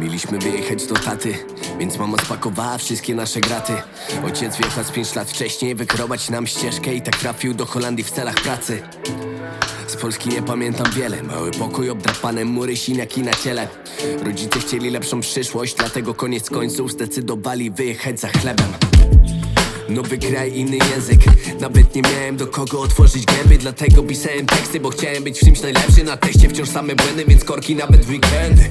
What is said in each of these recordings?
Mieliśmy wyjechać do taty, więc mama spakowała wszystkie nasze graty. Ojciec wjechał z pięć lat wcześniej, wykrować nam ścieżkę i tak trafił do Holandii w celach pracy. Z Polski nie pamiętam wiele, mały pokój, obdrapane mury, siniaki na ciele. Rodzice chcieli lepszą przyszłość, dlatego koniec końców zdecydowali wyjechać za chlebem. Nowy kraj, inny język Nawet nie miałem do kogo otworzyć gęby Dlatego pisałem teksty, bo chciałem być w czymś najlepszy Na teście wciąż same błędy, więc korki nawet w weekendy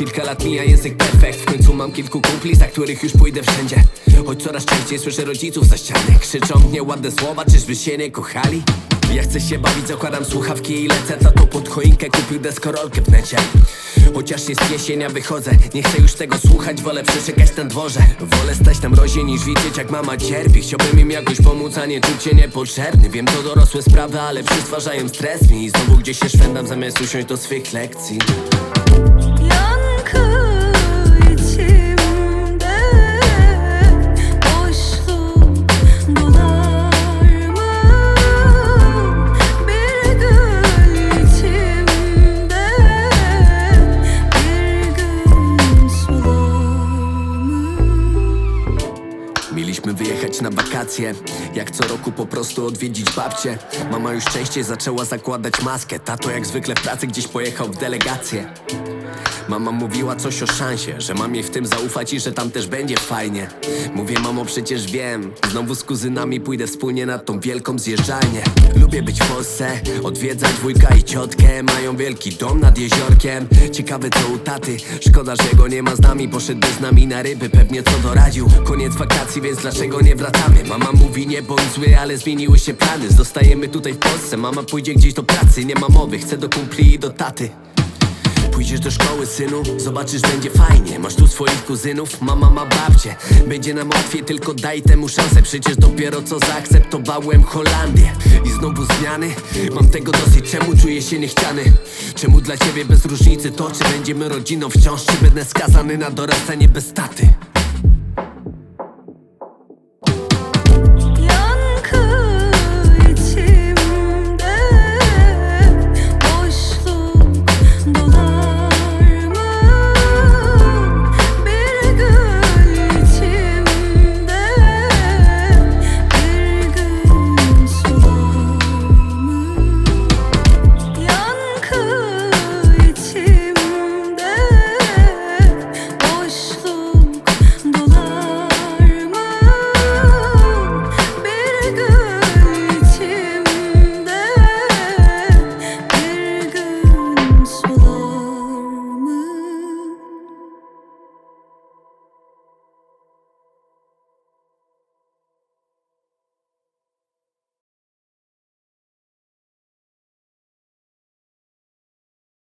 Kilka lat mija język perfekt. W końcu mam kilku kumpli, za których już pójdę wszędzie. Choć coraz częściej słyszę rodziców za ściany Krzyczą mnie ładne słowa, czyżby się nie kochali? Ja chcę się bawić, zakładam słuchawki i lecę Tato pod choinkę. Kupił deskorolkę w necie. Chociaż jest jesień, ja wychodzę. Nie chcę już tego słuchać, wolę przeczekać na dworze. Wolę stać na mrozie niż widzieć jak mama cierpi. Chciałbym im jakoś pomóc, a nie czuć się niepotrzebny. Wiem to dorosłe sprawy, ale przystwarzają stres mi. I znowu gdzieś się szwendam zamiast usiąść do swych lekcji Mieliśmy wyjechać na wakacje. Jak co roku po prostu odwiedzić babcię. Mama już częściej zaczęła zakładać maskę. Tato jak zwykle w pracy gdzieś pojechał w delegację Mama mówiła coś o szansie Że mam jej w tym zaufać i że tam też będzie fajnie. Mówię mamo przecież wiem Znowu z kuzynami pójdę wspólnie na tą wielką zjeżdżalnię. Lubię być w Polsce Odwiedzać wujka i ciotkę. Mają wielki dom nad jeziorkiem. Ciekawe co u taty. Szkoda, że go nie ma z nami. Poszedłby z nami na ryby Pewnie co doradził. Koniec wakacji, więc dlaczego nie wracamy? Mama mówi nie bądź zły, ale zmieniły się plany. Zostajemy tutaj w Polsce. Mama pójdzie gdzieś do pracy. Nie ma mowy, chcę do kumpli i do taty Pójdziesz do szkoły, synu, zobaczysz, będzie fajnie. Masz tu swoich kuzynów, mama ma babcię. Będzie nam łatwiej, tylko daj temu szansę. Przecież dopiero co zaakceptowałem Holandię. I znowu zmiany, mam tego dosyć Czemu czuję się niechciany? Czemu dla ciebie bez różnicy to, czy będziemy rodziną? Wciąż Czy będę skazany na dorastanie bez taty?